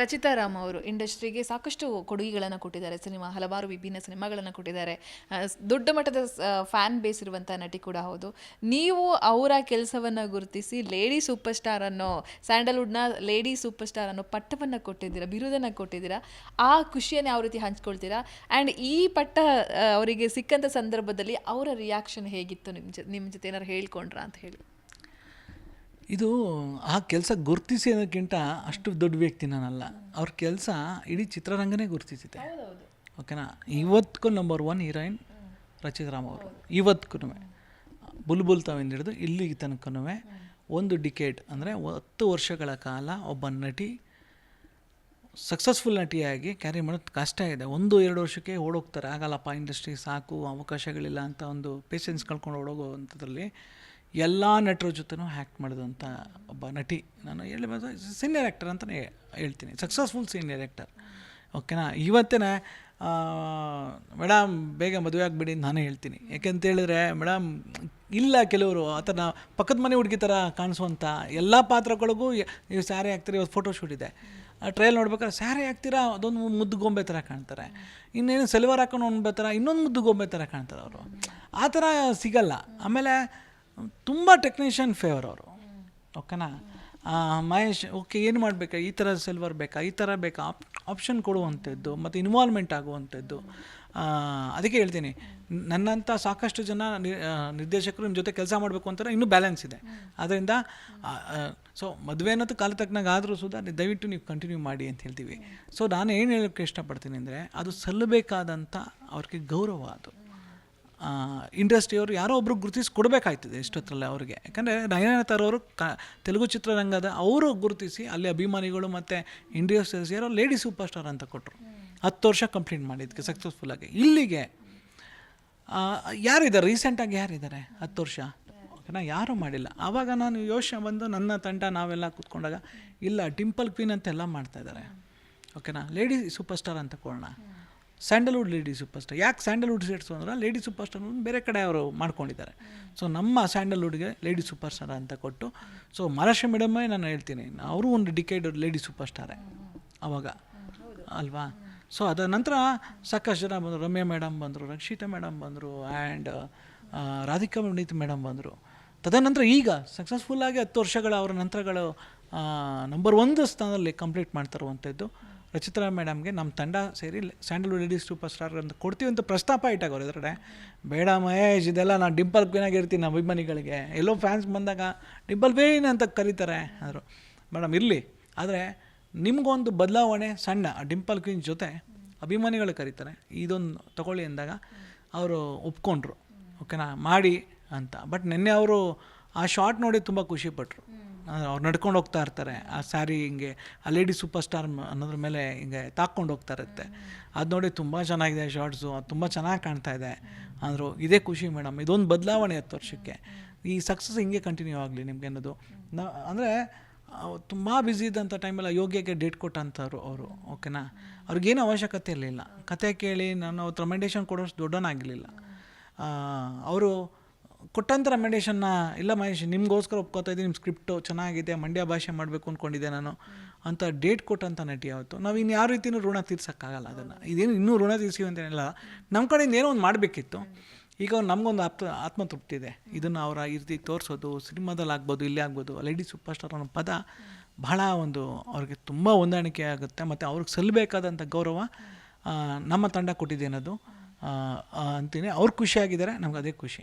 ರಚಿತಾ ರಾಮ್ ಅವರು ಇಂಡಸ್ಟ್ರಿಗೆ ಸಾಕಷ್ಟು ಕೊಡುಗೆಗಳನ್ನು ಕೊಟ್ಟಿದ್ದಾರೆ. ಸಿನಿಮಾ, ಹಲವಾರು ವಿಭಿನ್ನ ಸಿನಿಮಾಗಳನ್ನು ಕೊಟ್ಟಿದ್ದಾರೆ. ದೊಡ್ಡ ಮಟ್ಟದ ಫ್ಯಾನ್ ಬೇಸ್ ಇರುವಂಥ ನಟಿ ಕೂಡ ಹೌದು. ನೀವು ಅವರ ಕೆಲಸವನ್ನು ಗುರುತಿಸಿ ಲೇಡಿ ಸೂಪರ್ ಸ್ಟಾರ್ ಅನ್ನೋ, ಸ್ಯಾಂಡಲ್ವುಡ್ನ ಲೇಡಿ ಸೂಪರ್ ಸ್ಟಾರ್ ಅನ್ನೋ ಪಟ್ಟವನ್ನು ಕೊಟ್ಟಿದ್ದೀರಾ, ಬಿರುದನ್ನು ಕೊಟ್ಟಿದ್ದೀರಾ, ಆ ಖುಷಿಯನ್ನು ಯಾವ ರೀತಿ ಹಂಚ್ಕೊಳ್ತೀರಾ? ಆ್ಯಂಡ್ ಈ ಪಟ್ಟ ಅವರಿಗೆ ಸಿಕ್ಕಂಥ ಸಂದರ್ಭದಲ್ಲಿ ಅವರ ರಿಯಾಕ್ಷನ್ ಹೇಗಿತ್ತು? ನಿಮ್ಮ ಜೊತೆ ನಿಮ್ಮ ಜೊತೆ ಏನಾರು ಹೇಳ್ಕೊಂಡ್ರಾ ಅಂತ ಹೇಳಿ. ಇದು ಆ ಕೆಲಸ ಗುರುತಿಸಿ ಅನ್ನೋಕ್ಕಿಂತ ಅಷ್ಟು ದೊಡ್ಡ ವ್ಯಕ್ತಿ ನಾನಲ್ಲ. ಅವ್ರ ಕೆಲಸ ಇಡೀ ಚಿತ್ರರಂಗನೇ ಗುರುತಿಸಿದೆ. ಓಕೆನಾ? ಇವತ್ತಿಗೂ ನಂಬರ್ ಒನ್ ಹೀರೋಯಿನ್ ರಚಿತರಾಮ್ ಅವರು. ಇವತ್ತಿಗೂ ಬುಲ್ಬುಲ್ ತಾವಿಂದ ಹಿಡಿದು ಇಲ್ಲಿಗೆ ತನಕನೂ ಒಂದು ಡಿಕೇಟ್ ಅಂದರೆ ಹತ್ತು ವರ್ಷಗಳ ಕಾಲ ಒಬ್ಬ ನಟಿ ಸಕ್ಸಸ್ಫುಲ್ ನಟಿಯಾಗಿ ಕ್ಯಾರಿ ಮಾಡೋದು ಕಷ್ಟ ಇದೆ. ಒಂದು ಎರಡು ವರ್ಷಕ್ಕೆ ಓಡೋಗ್ತಾರೆ. ಆಗಲ್ಲಪ್ಪ ಇಂಡಸ್ಟ್ರಿ ಸಾಕು ಅವಕಾಶಗಳಿಲ್ಲ ಅಂತ ಒಂದು ಪೇಷನ್ಸ್ ಕಳ್ಕೊಂಡು ಓಡೋಗುವಂಥದ್ರಲ್ಲಿ ಎಲ್ಲ ನಟರ ಜೊತೆನೂ ಹ್ಯಾಕ್ಟ್ ಮಾಡಿದಂಥ ಒಬ್ಬ ನಟಿ. ನಾನು ಹೇಳಬಹುದು ಸೀನಿಯರ್ ಆ್ಯಕ್ಟರ್ ಅಂತಲೇ ಹೇಳ್ತೀನಿ. ಸಕ್ಸಸ್ಫುಲ್ ಸೀನಿಯರ್ ಆ್ಯಕ್ಟರ್ ಓಕೆನಾ ಇವತ್ತೇ ಮೇಡಮ್ ಬೇಗ ಮದುವೆ ಆಗಿಬಿಡಿ ನಾನೇ ಹೇಳ್ತೀನಿ. ಯಾಕೆಂತ ಹೇಳಿದ್ರೆ ಮೇಡಮ್ ಇಲ್ಲ ಕೆಲವರು, ಆ ಥರ ಪಕ್ಕದ ಮನೆ ಹುಡುಗಿ ಥರ ಕಾಣಿಸುವಂಥ ಎಲ್ಲ ಪಾತ್ರಗಳಿಗೂ ನೀವು ಸ್ಯಾರಿ ಹಾಕ್ತೀರಿ ಇವತ್ತು ಫೋಟೋ ಶೂಟ್ ಇದೆ. ಆ ಟ್ರೈಲ್ ನೋಡ್ಬೇಕಾದ್ರೆ ಸ್ಯಾರಿ ಹಾಕ್ತೀರಾ? ಅದೊಂದು ಮುದ್ದು ಗೊಂಬೆ ಥರ ಕಾಣ್ತಾರೆ. ಇನ್ನೇನು ಸೆಲ್ವರ್ ಹಾಕೊಂಡು ಒಂದು ಥರ ಇನ್ನೊಂದು ಮುದ್ದು ಗೊಂಬೆ ಥರ ಕಾಣ್ತಾರೆ ಅವರು. ಆ ಥರ ಸಿಗಲ್ಲ. ಆಮೇಲೆ ತುಂಬ ಟೆಕ್ನಿಷಿಯನ್ ಫೇವರ್ ಅವರು. ಓಕೆನಾ ಮಹೇಶ್ ಓಕೆ ಏನು ಮಾಡಬೇಕಾ? ಈ ಥರ ಸಿಲ್ವರ್ ಬೇಕಾ? ಈ ಥರ ಬೇಕಾ? ಆಪ್ ಆಪ್ಷನ್ ಕೊಡುವಂಥದ್ದು, ಮತ್ತು ಇನ್ವಾಲ್ವ್ಮೆಂಟ್ ಆಗುವಂಥದ್ದು. ಅದಕ್ಕೆ ಹೇಳ್ತೀನಿ. ನನ್ನಂಥ ಸಾಕಷ್ಟು ಜನ ನಿರ್ದೇಶಕರು ನಿಮ್ಮ ಜೊತೆ ಕೆಲಸ ಮಾಡಬೇಕು ಅಂತಾರೆ ಇನ್ನೂ ಬ್ಯಾಲೆನ್ಸ್ ಇದೆ. ಅದರಿಂದ ಸೊ ಮದುವೆ ಅನ್ನೋದು ಕಾಲ ತಕ್ಕನಾಗ ಆದರೂ ನೀವು ದಯವಿಟ್ಟು ನೀವು ಕಂಟಿನ್ಯೂ ಮಾಡಿ ಅಂತ ಹೇಳ್ತೀವಿ. ಸೊ ನಾನು ಏನು ಹೇಳೋಕ್ಕೆ ಇಷ್ಟಪಡ್ತೀನಿ ಅಂದರೆ, ಅದು ಸಲ್ಲಬೇಕಾದಂಥ ಅವ್ರಿಗೆ ಗೌರವ ಅದು. ಇಂಡಸ್ಟ್ರಿಯವರು ಯಾರೋ ಒಬ್ರು ಗುರುತಿಸಿ ಕೊಡಬೇಕಾಯ್ತದೆ ಇಷ್ಟೊತ್ತರಲ್ಲೇ ಅವರಿಗೆ. ಯಾಕಂದರೆ ನಯನ ಅವರು ಕ, ತೆಲುಗು ಚಿತ್ರರಂಗದ ಅವರು ಗುರುತಿಸಿ ಅಲ್ಲಿ ಅಭಿಮಾನಿಗಳು ಮತ್ತು ಇಂಡಸ್ಟ್ರಿಯಲ್ಸ್ ಯಾರೋ ಲೇಡಿ ಸೂಪರ್ ಸ್ಟಾರ್ ಅಂತ ಕೊಟ್ಟರು ಹತ್ತು ವರ್ಷ ಕಂಪ್ಲೀಟ್ ಮಾಡಿದ್ದಕ್ಕೆ ಸಕ್ಸಸ್ಫುಲ್ಲಾಗಿ ಇಲ್ಲಿಗೆ ಯಾರಿದ್ದಾರೆ? ರೀಸೆಂಟಾಗಿ ಯಾರಿದ್ದಾರೆ ಹತ್ತು ವರ್ಷ? ಓಕೆನಾ ಯಾರೂ ಮಾಡಿಲ್ಲ. ಆವಾಗ ನಾನು ಯೋಚನೆ ಬಂದು ನನ್ನ ತಂಡ ನಾವೆಲ್ಲ ಕೂತ್ಕೊಂಡಾಗ, ಇಲ್ಲ ಟಿಂಪಲ್ ಕ್ವೀನ್ ಅಂತೆಲ್ಲ ಮಾಡ್ತಾಯಿದ್ದಾರೆ ಓಕೆನಾ ಲೇಡಿ ಸೂಪರ್ ಸ್ಟಾರ್ ಅಂತ ಕೊಡೋಣ. ಸ್ಯಾಂಡಲ್ವುಡ್ ಲೇಡಿ ಸೂಪರ್ ಸ್ಟಾರ್ ಯಾಕೆ ಸ್ಯಾಂಡಲ್ವುಡ್ ಸೇರಿಸು ಅಂದ್ರೆ ಲೇಡಿ ಸೂಪರ್ ಸ್ಟಾರ್ ಬೇರೆ ಕಡೆ ಅವರು ಮಾಡ್ಕೊಂಡಿದ್ದಾರೆ. ಸೊ ನಮ್ಮ ಸ್ಯಾಂಡಲ್ವುಡ್ಗೆ ಲೇಡಿ ಸೂಪರ್ ಸ್ಟಾರ್ ಅಂತ ಕೊಟ್ಟು ಸೊ ಮಹಾರಾಷ್ಟ್ರ ಮೇಡಮೇ ನಾನು ಹೇಳ್ತೀನಿ, ಅವರು ಒಂದು ಡಿಕೇಡ್ ಲೇಡಿ ಸೂಪರ್ ಸ್ಟಾರೇ ಅವಾಗ. ಅಲ್ವಾ? ಸೊ ಅದರ ನಂತರ ಸಾಕಷ್ಟು ಜನ ಬಂದರು. ರಮ್ಯಾ ಮೇಡಮ್ ಬಂದರು, ರಕ್ಷಿತಾ ಮೇಡಮ್ ಬಂದರು ಆ್ಯಂಡ್ ರಾಧಿಕಾ ಪಂಡಿತ್ ಮೇಡಮ್ ಬಂದರು. ತದನಂತರ ಈಗ ಸಕ್ಸಸ್ಫುಲ್ಲಾಗಿ ಹತ್ತು ವರ್ಷಗಳ ಅವರ ನಂತರಗಳು ನಂಬರ್ ಒಂದು ಸ್ಥಾನದಲ್ಲಿ ಕಂಪ್ಲೀಟ್ ಮಾಡ್ತಿರುವಂಥದ್ದು ರಚಿತಾ ಮೇಡಮ್ಗೆ ನಮ್ಮ ತಂಡ ಸೇರಿ ಸ್ಯಾಂಡಲ್ವುಡ್ ಲೇಡೀಸ್ ಸೂಪರ್ ಸ್ಟಾರ್ ಅಂತ ಕೊಡ್ತೀವಿ ಅಂತ ಪ್ರಸ್ತಾಪ ಇಟ್ಟಾಗವ್ರು ಎದುರುಗಡೆ ಬೇಡ ಮಹೇಶ್, ಇದೆಲ್ಲ ನಾನು ಡಿಂಪಲ್ ಕ್ವೀನಾಗಿ ಇರ್ತೀನಿ ನಮ್ಮ ಅಭಿಮಾನಿಗಳಿಗೆ. ಎಲ್ಲೋ ಫ್ಯಾನ್ಸ್ ಬಂದಾಗ ಡಿಂಪಲ್ ಕ್ವೀನ್ ಅಂತ ಕರೀತಾರೆ ಅಂದರು. ಮೇಡಮ್, ಇರಲಿ. ಆದರೆ ನಿಮಗೊಂದು ಬದಲಾವಣೆ ಸಣ್ಣ ಡಿಂಪಲ್ ಕ್ವೀನ್ ಜೊತೆ ಅಭಿಮಾನಿಗಳು ಕರೀತಾರೆ. ಇದೊಂದು ತಗೊಳ್ಳಿ ಅಂದಾಗ ಅವರು ಒಪ್ಕೊಂಡ್ರು. ಓಕೆನಾ? ಮಾಡಿ ಅಂತ. ಬಟ್ ನಿನ್ನೆ ಅವರು ಆ ಶಾರ್ಟ್ ನೋಡಿ ತುಂಬ ಖುಷಿಪಟ್ಟರು ಅವ್ರು ನಡ್ಕೊಂಡು ಹೋಗ್ತಾ ಇರ್ತಾರೆ. ಆ ಸ್ಯಾರಿ ಹಿಂಗೆ ಆ ಲೇಡಿ ಸೂಪರ್ ಸ್ಟಾರ್ ಅನ್ನೋದ್ರ ಮೇಲೆ ಹಿಂಗೆ ತಾಕ್ಕೊಂಡು ಹೋಗ್ತಾ ಇರುತ್ತೆ. ಅದು ನೋಡಿ ತುಂಬ ಚೆನ್ನಾಗಿದೆ ಶಾರ್ಟ್ಸು ಅದು ತುಂಬ ಚೆನ್ನಾಗಿ ಕಾಣ್ತಾ ಇದೆ. ಅಂದರು, ಇದೇ ಖುಷಿ ಮೇಡಮ್, ಇದೊಂದು ಬದಲಾವಣೆ ಹತ್ತು ವರ್ಷಕ್ಕೆ. ಈ ಸಕ್ಸಸ್ ಹಿಂಗೆ ಕಂಟಿನ್ಯೂ ಆಗಲಿ ನಿಮಗೆ ಅನ್ನೋದು. ನಾ ಅಂದರೆ ತುಂಬ ಬ್ಯುಸಿ ಇದ್ದಂಥ ಟೈಮಲ್ಲಿ ಯೋಗ್ಯಕ್ಕೆ ಡೇಟ್ ಕೊಟ್ಟಂಥವ್ರು ಅವರು ಓಕೆನಾ ಅವ್ರಿಗೇನು ಅವಶ್ಯಕತೆ ಇರಲಿಲ್ಲ. ಕತೆ ಕೇಳಿ ನಾನು ಅವ್ರ ರೆಮೆಂಡೇಷನ್ ಕೊಡೋಷ್ಟು ದೊಡ್ಡವನಾಗಿರಲಿಲ್ಲ ಅವರು ಕೊಟ್ಟಂಥ ರೆಮೆಂಡೇಷನ್ನ ಇಲ್ಲ ಮಹೇಶ್, ನಿಮಗೋಸ್ಕರ ಒಪ್ಕೋತಾ ಇದ್ದೀನಿ ನಿಮ್ಮ ಸ್ಕ್ರಿಪ್ಟು ಚೆನ್ನಾಗಿದೆ, ಮಂಡ್ಯ ಭಾಷೆ ಮಾಡಬೇಕು ಅಂದ್ಕೊಂಡಿದ್ದೆ ನಾನು. ಅಂತ ಡೇಟ್ ಕೊಟ್ಟಂಥ ನಟಿ ಯಾವತ್ತು? ನಾವು ಇನ್ನು ಯಾವ ರೀತಿಯೂ ಋಣ ತೀರ್ಸೋಕ್ಕಾಗಲ್ಲ ಅದನ್ನು. ಇದೇನು ಇನ್ನೂ ಋಣ ತೀರ್ಸಿವಿ ಅಂತೇನಿಲ್ಲ. ನಮ್ಮ ಕಡೆಯಿಂದ ಏನೋ ಒಂದು ಮಾಡಬೇಕಿತ್ತು. ಈಗ ನಮಗೊಂದು ಆತ್ಮ ಆತ್ಮತೃಪ್ತಿ ಇದೆ. ಇದನ್ನು ಅವರ ಈ ರೀತಿ ತೋರಿಸೋದು ಸಿನಿಮಾದಲ್ಲಿ ಆಗ್ಬೋದು ಇಲ್ಲೇ ಆಗ್ಬೋದು ಲೇಡಿ ಸೂಪರ್ ಸ್ಟಾರ್ ಅನ್ನೋ ಪದ ಬಹಳ ಒಂದು ಅವ್ರಿಗೆ ತುಂಬ ಹೊಂದಾಣಿಕೆ ಆಗುತ್ತೆ. ಮತ್ತು ಅವ್ರಿಗೆ ಸಲ್ಲಬೇಕಾದಂಥ ಗೌರವ ನಮ್ಮ ತಂಡ ಕೊಟ್ಟಿದ್ದೇನದು ಅಂತೀನಿ. ಅವ್ರು ಖುಷಿಯಾಗಿದ್ದಾರೆ, ನಮ್ಗೆ ಅದೇ ಖುಷಿ.